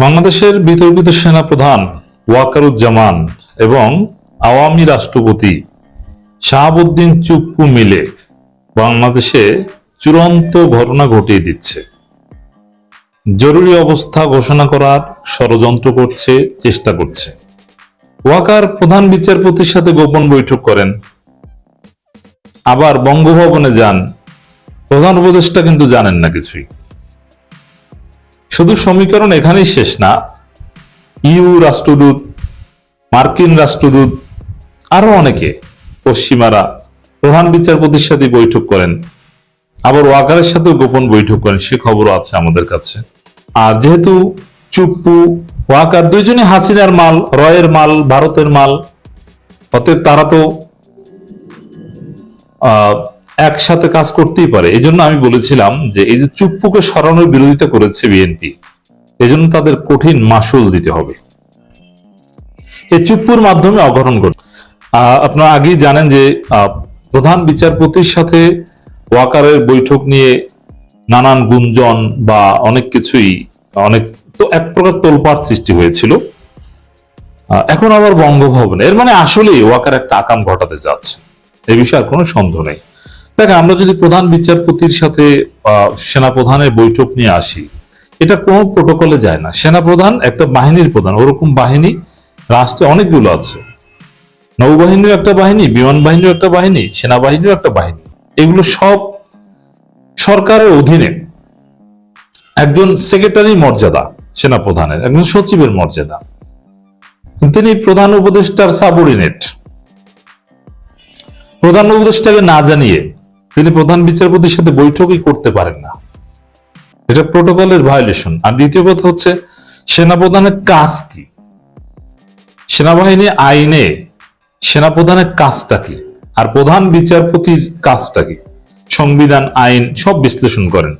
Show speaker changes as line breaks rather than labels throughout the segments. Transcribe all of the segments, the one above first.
বাংলাদেশের বিতর্কিত সেনাপ্রধান ওয়াকারুজ্জামান এবং আওয়ামী রাষ্ট্রপতি শাহাবুদ্দিন চুপ্পু মিলে বাংলাদেশে চূড়ান্ত ঘটনা ঘটিয়ে দিচ্ছে। জরুরি অবস্থা ঘোষণা করার ষড়যন্ত্র করছে, চেষ্টা করছে। ওয়াকার প্রধান বিচারপতির সাথে গোপন বৈঠক করেন। আবার বঙ্গভবনে যান। প্রধান উপদেষ্টা কিন্তু জানেন না কিছুই। শুধু সমীকরণ এখানেই শেষ না। ইউ রাষ্ট্রদূত, মার্কিন রাষ্ট্রদূত, আরও অনেকে, পশ্চিমারা, প্রধান বিচারপতির সাথে বৈঠক করেন। আবার ওয়াকারের সাথেও গোপন বৈঠক করেন, সে খবরও আছে আমাদের কাছে। আর যেহেতু চুপ্পু, ওয়াকার দুইজনই হাসিনার মাল, রয়ের মাল, ভারতের মাল, অতএব তারা তো একসাথে কাজ করতেই পারে। এই জন্য আমি বলেছিলাম যে এই যে চুপ্পুকে সরানোর বিরোধিতা করেছে বিএনপি এজন্য তাদের কঠিন মাসুল দিতে হবে। এই চুপ্পুর মাধ্যমে অগ্রহণ আহ, আপনারা আগেই জানেন যে প্রধান বিচারপতির সাথে ওয়াকারের বৈঠক নিয়ে নানান গুঞ্জন বা অনেক কিছুই অনেক তো এক প্রকার তোলপাড় সৃষ্টি হয়েছিল। এখন আবার বঙ্গভবনে। এর মানে আসলেই ওয়াকার একটা আকাম ঘটাতে যাচ্ছে। এ বিষয়ে আর কোনো সন্দেহ নেই। দেখেন, আমরা যদি প্রধান বিচারপতির সাথে সেনাপ্রধানের বৈঠক নিয়ে আসি, এটা কোনো প্রোটোকলে যায় না। সেনাপ্রধান একটা বাহিনীর প্রধান, ওরকম বাহিনী, রাষ্ট্রে অনেকগুলো আছে। নৌবাহিনীর একটা বাহিনী, বিমান বাহিনীর একটা বাহিনী সেনাবাহিনীর একটা বাহিনী। এগুলো সব সরকারের অধীনে। একজন সেক্রেটারি মর্যাদা সেনাপ্রধানের, একজন সচিবের মর্যাদা। তিনি প্রধান উপদেষ্টার সাবঅর্ডিনেট। প্রধান উপদেষ্টাকে না জানিয়ে তিনি প্রধান বিচারপতির সাথে বৈঠকই করতে পারেন না। এটা প্রোটোকলের ভায়োলেশন আর দ্বিতীয় কথা হচ্ছে, সেনাপ্রধানের কাজ কি? সেনাবাহিনী আইনে সেনাপ্রধানের কাজটা কি? আর প্রধান বিচারপতির কাজটা কি? সংবিধান, আইন সব বিশ্লেষণ করেন।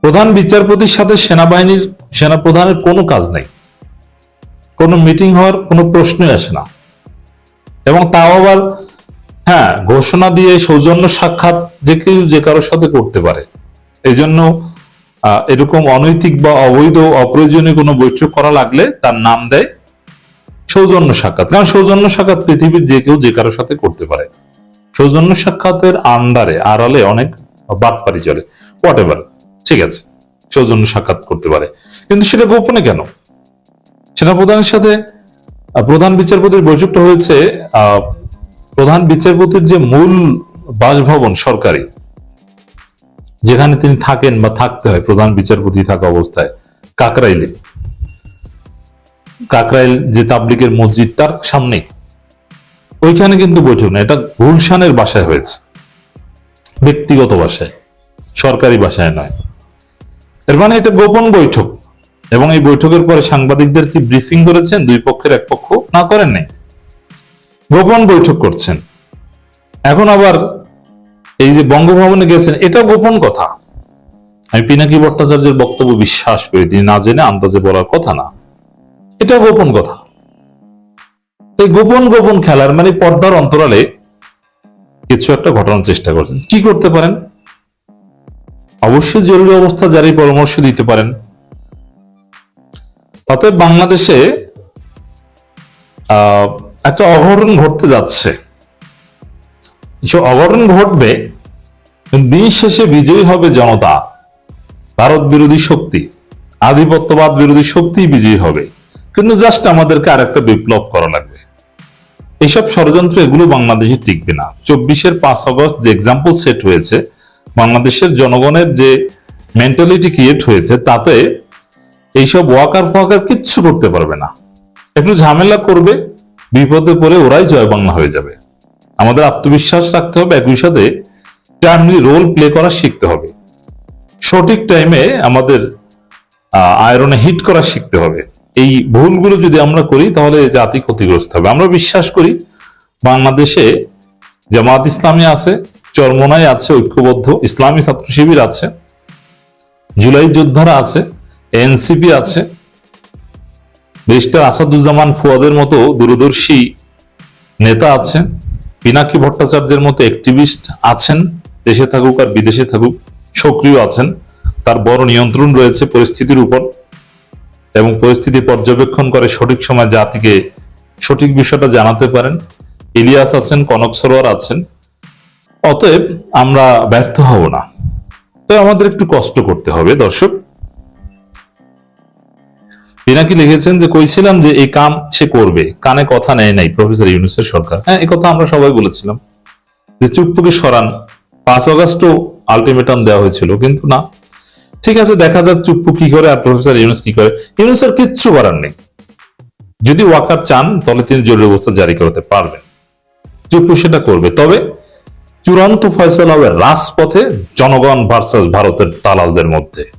প্রধান বিচারপতির সাথে সেনাবাহিনীর, সেনাপ্রধানের কোনো কাজ নাই। কোনো মিটিং হওয়ার কোনো প্রশ্নই আসে না। এবং তাও আবার হ্যাঁ ঘোষণা দিয়ে সৌজন্য সাক্ষাৎ যে কেউ যে কারোর সাথে করতে পারে। এই জন্য এরকম অনৈতিক বা অবৈধ অপ্রয়োজনীয় কোনো বৈঠক করা লাগলে তার নাম দেয় সৌজন্য সাক্ষাৎ। কারণ সৌজন্য সাক্ষাৎ পৃথিবীর যে কেউ যে কারোর সাথে করতে পারে। সৌজন্য সাক্ষাতের আন্ডারে আড়ালে অনেক বাটপারি চলে। হোয়াট এভার ঠিক আছে সৌজন্য সাক্ষাৎ করতে পারে। কিন্তু সেটা গোপনে কেন? সেনাপ্রধানের সাথে প্রধান বিচারপতির বৈঠকটা হয়েছে আহ, প্রধান বিচারপতির যে মূল বাসভবন সরকারি, যেখানে তিনি থাকেন বা থাকতে হয়, প্রধান বিচারপতি থাকা অবস্থায়, কাকরাইলে। কাকরাইল যে তাবলিকের মসজিদ, তার সামনে ওইখানে কিন্তু বৈঠক না, এটা গুলশানের বাসায় হয়েছে। ব্যক্তিগত বাসায়, সরকারি বাসায় নয়। এর মানে এটা গোপন বৈঠক। এবং এই বৈঠকের পরে সাংবাদিকদের কি ব্রিফিং করেছেন? দুই পক্ষের, এক পক্ষ না করেন নাই? গোপন বৈঠক করছেন। এখন আবার এই যে বঙ্গভবনে গেছেন এটা গোপন কথা। আমি পিনাকি ভট্টাচার্যের বক্তব্য বিশ্বাস করি তিনি না জেনে আন্দাজে বলার কথা না। এটা গোপন কথা। তো গোপন গোপন খেলার মানে পর্দার অন্তরালে কিছু একটা ঘটানোর চেষ্টা করছেন। কি করতে পারেন? অবশ্যই জরুরি অবস্থা জারি পরামর্শ দিতে পারেন। তাতে বাংলাদেশে আহ, একটা অঘটন ঘটতে যাচ্ছে। কিছু অঘটন ঘটবে, দিন শেষে বিজয়ী হবে জনতা। ভারত বিরোধী শক্তি, আধিপত্যবাদ বিরোধী শক্তি বিজয়ী হবে। কিন্তু জাস্ট আমাদেরকে আরেকটা বিপ্লব করা লাগবে। এইসব ষড়যন্ত্র এগুলো বাংলাদেশে টিকবে না। চব্বিশের পাঁচ আগস্ট যে এক্সাম্পল সেট হয়েছে, বাংলাদেশের জনগণের যে মেন্টালিটি ক্রিয়েট হয়েছে, তাতে এইসব ওয়াকার ফোয়াকার কিচ্ছু করতে পারবে না। একটু ঝামেলা করবে বিপদে পড়ে ওরাই জয় বাংলা হয়ে যাবে। আমাদের আত্মবিশ্বাস রাখতে হবে, একই সাথে টাইমলি রোল প্লে করা শিখতে হবে। সঠিক টাইমে আমাদের আয়রনে হিট করা শিখতে হবে। এই ভুলগুলো যদি আমরা করি, তাহলে জাতি ক্ষতিগ্রস্ত হবে। আমরা বিশ্বাস করি, বাংলাদেশে জামাত ইসলামী আছে, চরমনাই আছে, ঐক্যবদ্ধ, ইসলামী ছাত্র শিবির আছে, জুলাই যোদ্ধারা আছে, এনসিপি আছে ব্যারিস্টার আসাদুজ্জামান ফুয়াদের মতো দূরদর্শী নেতা আছেন। পিনাকি ভট্টাচার্যের মতো অ্যাক্টিভিস্ট আছেন, দেশে থাকুক আর বিদেশে থাকুক, সক্রিয় আছেন। তার বড় নিয়ন্ত্রণ রয়েছে পরিস্থিতির উপর এবং পরিস্থিতি পর্যবেক্ষণ করে সঠিক সময় জাতিকে সঠিক বিষয়টা জানাতে পারেন। ইলিয়াস আছেন, কনক সরোয়ার আছেন। অতএব আমরা ব্যর্থ হব না। তো আমাদের একটু কষ্ট করতে হবে, দর্শক। পিনাকি লিখেছেন যে কইছিলাম যে এই কাম সে করবে? কানে কথা নেয় নাই প্রফেসর ইউনুসের সরকার। হ্যাঁ এই কথা আমরা সবাই বলেছিলাম। যে চুপ্পুকে সরান। পাঁচ অগস্টও আলটিমেটাম দেওয়া হয়েছিল, কিন্তু না। ঠিক আছে, দেখা যাক চুপ্পু কি করে আর প্রফেসর ইউনুস কি করে। ইউনুসের কিচ্ছু করার নেই। যদি ওয়াকার চান, তাহলে তিনি জরুরি অবস্থা জারি করতে পারবেন। চুপ্পু সেটা করবে। তবে চূড়ান্ত ফয়সলা হবে রাজপথে জনগণ ভার্সাস ভারতের দালালদের মধ্যে।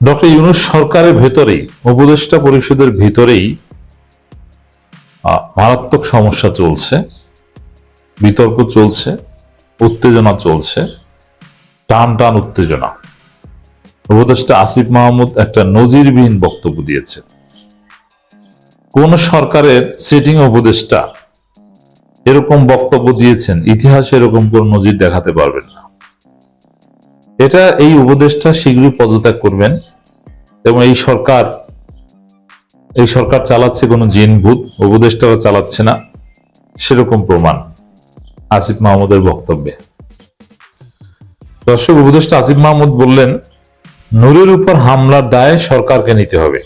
ডক্টর ইউনুস সরকারের ভেতরেই, উপদেষ্টা পরিষদের ভেতরেই মারাত্মক সমস্যা চলছে, বিতর্ক চলছে, উত্তেজনা চলছে, টান টান উত্তেজনা। উপদেষ্টা আসিফ মাহমুদ একটা নজিরবিহীন বক্তব্য দিয়েছে। কোন সরকারের সিটিং উপদেষ্টা এরকম বক্তব্য দিয়েছেন, ইতিহাসে এরকম কোন নজির দেখাতে পারবেন না। এটা এই উপদেশটা শীঘ্রই পদত্যাগ করবেন এবং এই সরকার এই সরকার চালাচ্ছে কোনো জিন ভূত, উপদেষ্টারা চালাচ্ছে না, সেরকম প্রমাণ আসিফ মাহমুদের বক্তব্যে। দর্শক, উপদেষ্টা আসিফ মাহমুদ বললেন, নুরের উপর হামলার দায় সরকারকে নিতে হবে।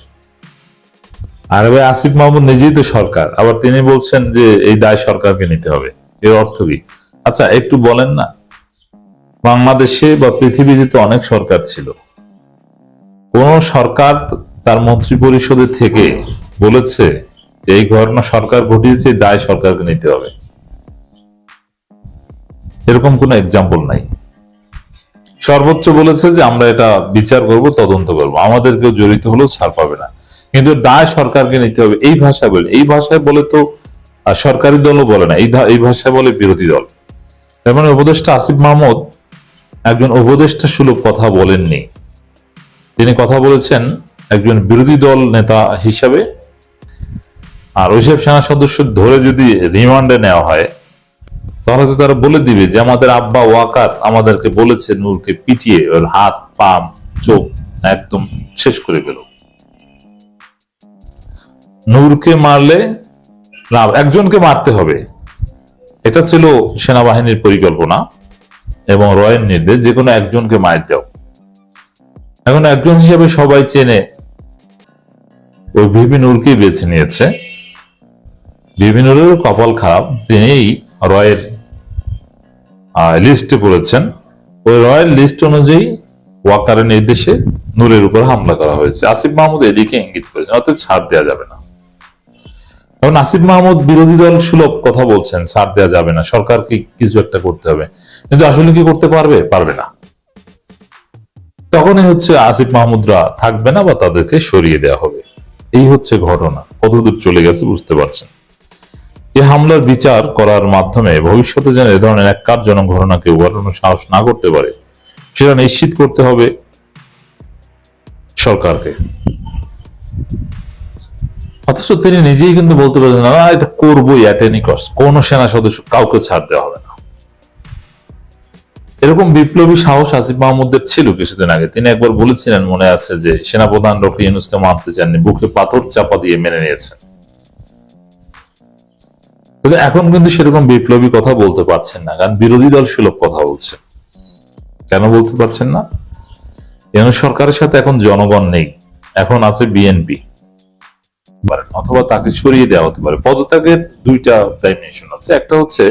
আর ভাই আসিফ মাহমুদ নিজেই তো সরকার, আবার তিনি বলছেন যে এই দায় সরকারকে নিতে হবে। এর অর্থ কি? আচ্ছা একটু বলেন না। বাংলাদেশে বা পৃথিবীতে তো অনেক সরকার ছিল। কোন সরকার তার মন্ত্রী পরিষদের থেকে বলেছে যে এই ঘটনা সরকার ঘটিয়েছে দায় সরকারকে নিতে হবে। এরকম কোনো এক্সাম্পল নাই। সর্বোচ্চ বলেছে যে আমরা এটা বিচার করব, তদন্ত করব। আমাদেরকে জড়িত হলেও ছাড় পাবে না। কিন্তু দায় সরকারকে নিতে হবে। এই ভাষায় বলে, এই ভাষায় বলে তো সরকারি দলও বলে না। এই ভাষায় বলে বিরোধী দল। তার মানে উপদেষ্টা আসিফ মাহমুদ একজন উপদেষ্টা সুলভ কথা বলেননি। তিনি কথা বলেছেন একজন বিরোধী দল নেতা হিসাবে। আর ওইসব সেনা সদস্য ধরে যদি রিমান্ডে নেওয়া হয়, তাহলে তো তারা বলে দিবে যে আমাদের আব্বা ওয়াকার আমাদেরকে বলেছে নূরকে পিটিয়ে ওর হাত, পা, চোখ একদম শেষ করে ফেল। নূরকে মারলে না, একজনকে মারতে হবে। এটা ছিল সেনাবাহিনীর পরিকল্পনা। এবং রয়ের নির্দেশ যে কোনো একজনকে মার দাও। এখন একজন হিসেবে সবাই চেনে, ওই ভিপি নূরকেই বেছে নিয়েছে। ভিপি কপাল খারাপ, তিনিই রয়ের লিস্টে পড়েছেন। ওই রয়্যাল লিস্ট অনুযায়ী ওয়াকারের নির্দেশে নূরের উপর হামলা করা হয়েছে। আসিফ মাহমুদ এদিকে ইঙ্গিত করেছেন, অতএব ছাড় দেওয়া যাবে না। এখন আসিফ মাহমুদ বিরোধী দল সুলভ কথা বলছেন, ছাড় দেওয়া যাবে না, সরকারকে কিছু একটা করতে হবে। কিন্তু আসলে কি করতে পারবে? পারবে না। তখনই হচ্ছে আসিফ মাহমুদরা থাকবে না বা তাদেরকে সরিয়ে দেওয়া হবে। এই হচ্ছে ঘটনা। কতদূর চলে গেছে বুঝতে পারছেন? এ হামলার বিচার করার মাধ্যমে ভবিষ্যতে যেন এ ধরনের এক কার্যজনক ঘটনাকে উদাহরণ সাহস না করতে পারে, সেটা নিশ্চিত করতে হবে সরকারকে। অথচ তিনি নিজেই কিন্তু বলতে পারছেন, না এটা করবোই অ্যাট এনি কস্ট কোন সেনা সদস্য কাউকে ছাড় দেওয়া হবে না। এরকম বিপ্লবী সাহস আসিফ মাহমুদের ছিল কিছুদিন আগে। তিনি একবার বলেছিলেন, মনে আছে যে, সেনাপ্রধান ডক্টর ইউনুসকে মানতে চাননি, বুকে পাথর চাপা দিয়ে মেনে নিয়েছেন। কিন্তু এখন কিন্তু সেরকম বিপ্লবী কথা বলতে পারছেন না, কারণ বিরোধী দল সুলভ কথা বলছে। কেন বলতে পারছেন না? ইউনুস সরকারের সাথে এখন জনগণ নেই? এখন আছে বিএনপি। পারেন অথবা তাকে সরিয়ে দেওয়া হতে পারে। পদত্যাগের দুইটা ডাইমেনশন আছে। একটা হচ্ছে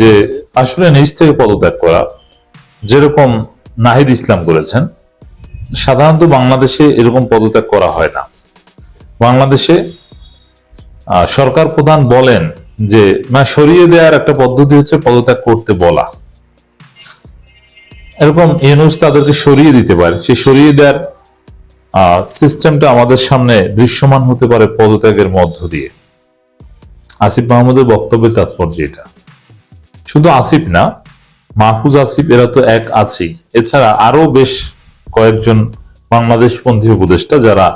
যে আসলে নিজ থেকে পদত্যাগ করা, যেরকম নাহিদ ইসলাম করেছেন, সাধারণত বাংলাদেশে এরকম পদত্যাগ করা হয় না। বাংলাদেশে সরকার প্রধান বলেন যে, না, সরিয়ে দেওয়ার একটা পদ্ধতি হচ্ছে পদত্যাগ করতে বলা। এরকম ইউনুস তাদেরকে সরিয়ে দিতে পারে। সেই সরিয়ে দেওয়ার সিস্টেমটা আমাদের সামনে দৃশ্যমান হতে পারে পদত্যাগের মধ্য দিয়ে। আসিফ মাহমুদের বক্তব্যের তাৎপর্য এটা। শুধু আসিফ না, মাহফুজ আসিফ এরা তো এক আছেই এছাড়া আরও বেশ কয়েকজন বাংলাদেশপন্থী উপদেষ্টা যারা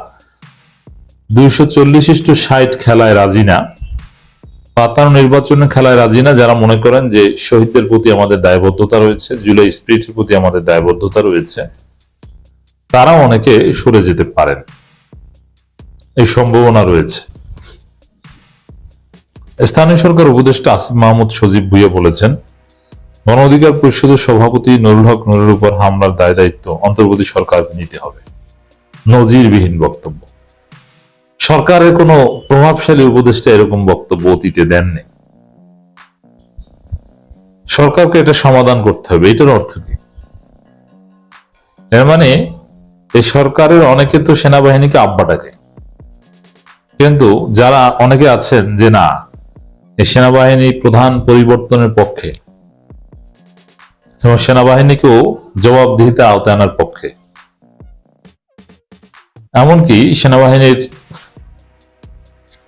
দুইশো চল্লিশ ষাট খেলায় রাজি না পাতানো নির্বাচনে খেলায় রাজি না, যারা মনে করেন যে শহীদদের প্রতি আমাদের দায়বদ্ধতা রয়েছে, জুলাই স্পিরিটের প্রতি আমাদের দায়বদ্ধতা রয়েছে। তারা অনেকে সরে যেতে পারেন। এই সম্ভাবনা রয়েছে। স্থানীয় সরকার উপদেষ্টা আসিফ মাহমুদ সজীব ভুইয়া বলেছেন, গণ অধিকার পরিষদের সভাপতি নুরুল হক নুরের উপর হামলার দায় দায়িত্ব অন্তর্বর্তী সরকারকে নিতে হবে। নজিরবিহীন বক্তব্য। সরকারের কোনো প্রভাবশালী উপদেষ্টা এরকম বক্তব্য অতীতে দেননি। সরকারকে এটা সমাধান করতে হবে, এটার অর্থ কি? এর মানে এই সরকারের অনেকে তো সেনাবাহিনীকে আব্বা ডাকে কিন্তু যারা অনেকে আছেন যে না, এই সেনাবাহিনী প্রধান পরিবর্তনের পক্ষে এবং সেনাবাহিনীকেও জবাবদিহিতা আওতায় আনার পক্ষে। এমনকি সেনাবাহিনীর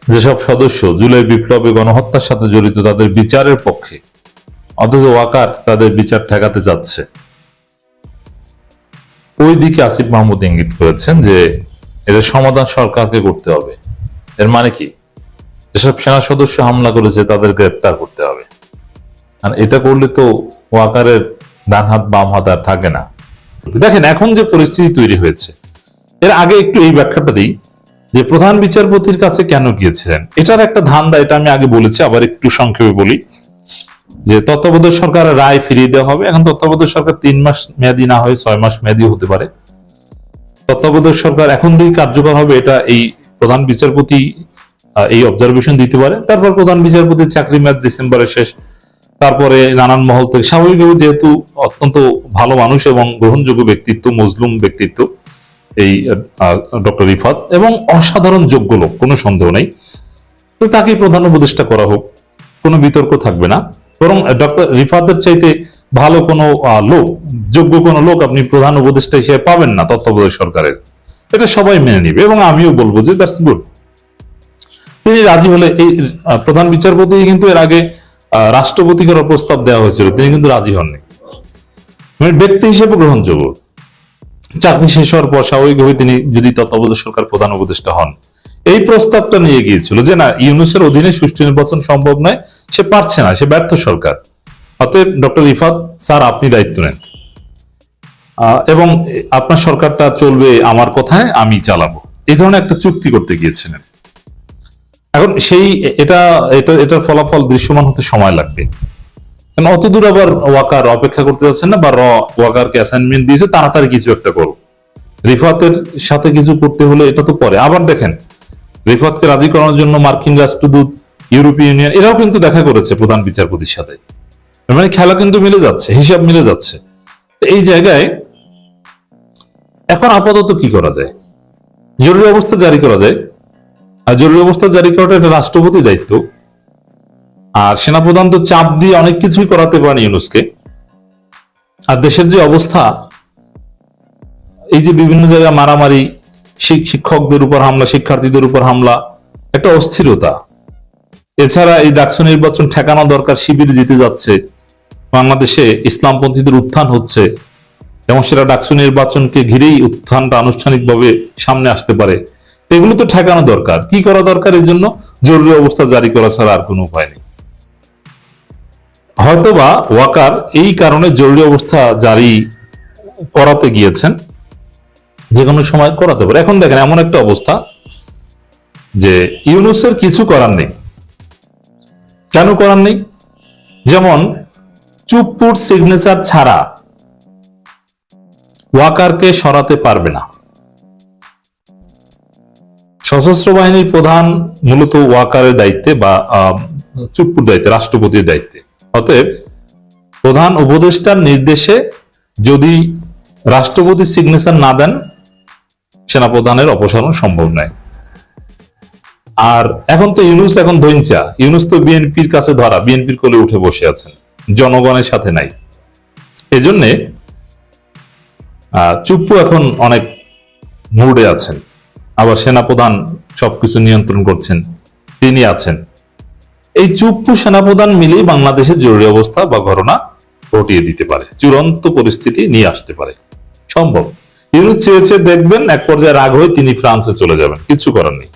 যেসব সদস্য জুলাই বিপ্লবে গণহত্যার সাথে জড়িত তাদের বিচারের পক্ষে, অথচ ওয়াকার তাদের বিচার ঠেকাতে যাচ্ছে। ওই দিকে আসিফ মাহমুদ ইঙ্গিত করেছেন যে এর সমাধান সরকারকে করতে হবে। এর মানে কি? যেসব সেনা সদস্য হামলা করেছে তাদের গ্রেপ্তার করতে হবে। আর এটা করলে তো ওয়াকারের ডান হাত, বাম হাত আর থাকে না। দেখেন, এখন যে পরিস্থিতি তৈরি হয়েছে, এর আগে একটু এই ব্যাখ্যাটা দিই যে প্রধান বিচারপতির কাছে কেন গিয়েছিলেন? এটার একটা ধান্দা, এটা আমি আগে বলেছি, আবার একটু সংক্ষেপে বলি। যে তত্ত্বাবধায়ক সরকারের রায় ফিরিয়ে দেওয়া হবে। এখন তত্ত্বাবধায়ক সরকার তিন মাস মেয়াদি না হয় ছয় মাস মেয়াদি হতে পারে। তত্ত্বাবধায়ক সরকার এখন দিয়ে কার্যকর হবে এটা এই প্রধান বিচারপতি এই অবজারভেশন দিতে পারে। তারপর প্রধান বিচারপতির চাকরি মেয়াদ ডিসেম্বরে শেষ। তারপরে নানান মহল থেকে স্বাভাবিকভাবে যেহেতু অত্যন্ত ভালো মানুষ এবং গ্রহণযোগ্য ব্যক্তিত্ব, মজলুম ব্যক্তিত্ব, এই ডক্টর রিফাত, এবং অসাধারণ যোগ্য লোক, কোনো সন্দেহ নেই। তো তাকে প্রধান উপদেষ্টা করা হোক। কোনো বিতর্ক থাকবে না। বরং ডক্টর রিফাতের চাইতে ভালো কোনো লোক, যোগ্য কোনো লোক আপনি প্রধান উপদেষ্টা হিসেবে পাবেন না তত্ত্বাবধায়ক সরকারের। এটা সবাই মেনে নিবে এবং আমিও বলব যে দ্যাটস গুড। তিনি রাজি হলে এই প্রধান বিচারপতি কিন্তু এর আগে রাষ্ট্রপতি করার প্রস্তাব দেওয়া হয়েছিল। তিনি কিন্তু রাজি হননি। মানে ব্যক্তি হিসেবে গ্রহণযোগ্য। চাকরি শেষ হওয়ার পর স্বাভাবিকভাবে তিনি যদি তত্ত্বাবধায়ক সরকার প্রধান উপদেষ্টা হন এই প্রস্তাবটা নিয়ে গিয়েছিল যে না, ইউনুসের অধীনে সুষ্ঠু নির্বাচন সম্ভব নয়, সে পারছে না, সে ব্যর্থ সরকার। অতএব ডক্টর ইফাত স্যার, আপনি দায়িত্ব নেন। এবং আপনার সরকারটা চলবে আমার কথায়, আমি চালাবো। এই ধরনের একটা চুক্তি করতে গিয়েছিলেন। এখন সেই, এটা এটা এটার ফলাফল দৃশ্যমান হতে সময় লাগবে। অত দূর আবার ওয়াকার অপেক্ষা করতে যাচ্ছেন না, বা র ওয়াকারকে অ্যাসাইনমেন্ট দিয়েছে, তাড়াতাড়ি কিছু একটা করো রিফাতের সাথে কিছু করতে হলে এটা তো পরে। আবার দেখেন রিফাতকে রাজি করানোর জন্য মার্কিন রাষ্ট্রদূত, ইউরোপীয় ইউনিয়ন, এরাও কিন্তু দেখা করেছে প্রধান বিচারপতির সাথে। মানে খেলা কিন্তু মিলে যাচ্ছে, হিসাব মিলে যাচ্ছে। এই জায়গায় এখন আপাতত কি করা যায়? জরুরি অবস্থা জারি করা যায়। আর জরুরি অবস্থা জারি করাটা এটা রাষ্ট্রপতির দায়িত্ব। আর সেনাপ্রধান তো চাপ দিয়ে অনেক কিছুই করাতে পারেন ইউনুসকে। আর দেশের যে অবস্থা, এই যে বিভিন্ন জায়গায় মারামারি শিক্ষকদের উপর হামলা, শিক্ষার্থীদের উপর হামলা, একটা অস্থিরতা। এছাড়া এই ডাকসু নির্বাচন ঠেকানো দরকার, শিবির জিতে যাচ্ছে। বাংলাদেশে ইসলামপন্থীদের উত্থান হচ্ছে এবং সেটা ডাকসু নির্বাচনকে ঘিরেই উত্থানটা আনুষ্ঠানিকভাবে সামনে আসতে পারে। এগুলো তো ঠেকানো দরকার। কি করা দরকার এর জন্য? জরুরি অবস্থা জারি করা ছাড়া আর কোনো উপায় নেই। হয়তোবা ওয়াকার এই কারণে জরুরি অবস্থা জারি করাতে গিয়েছেন। যে কোনো সময় করাতে পারে। এখন দেখেন, এমন একটা অবস্থা যে ইউনুসের কিছু করার নেই। কেন করার নেই? যেমন চুপপুর সিগনেচার ছাড়া ওয়াকারকে সরাতে পারবে না। সশস্ত্র বাহিনীর প্রধান মূলত ওয়াকারের দায়িত্বে বা চুপ্পুর দায়িত্বে, রাষ্ট্রপতির দায়িত্বে। অতএব, প্রধান উপদেষ্টার নির্দেশে যদি রাষ্ট্রপতি সিগনেচার না দেন সেনাপ্রধানের অপসারণ সম্ভব নয়। আর এখন তো ইউনুস এখন ধৈঞ্চা ইউনুস তো বিএনপির কাছে ধরা, বিএনপির কোলে উঠে বসে আছেন। জনগণের সাথে নাই। এজন্যে চুপ্পু এখন অনেক মুডে আছেন। আবার সেনাপ্রধান সবকিছু নিয়ন্ত্রণ করছেন। তিনি আছেন। এই চুপ্পু সেনাপ্রধান মিলেই বাংলাদেশের জরুরি অবস্থা বা ঘটনা ঘটিয়ে দিতে পারে। চূড়ান্ত পরিস্থিতি নিয়ে আসতে পারে। সম্ভব। ইউনুস চেয়েছে দেখবেন এক পর্যায়ে রাগ হয়ে তিনি ফ্রান্সে চলে যাবেন। কিছু করার নেই।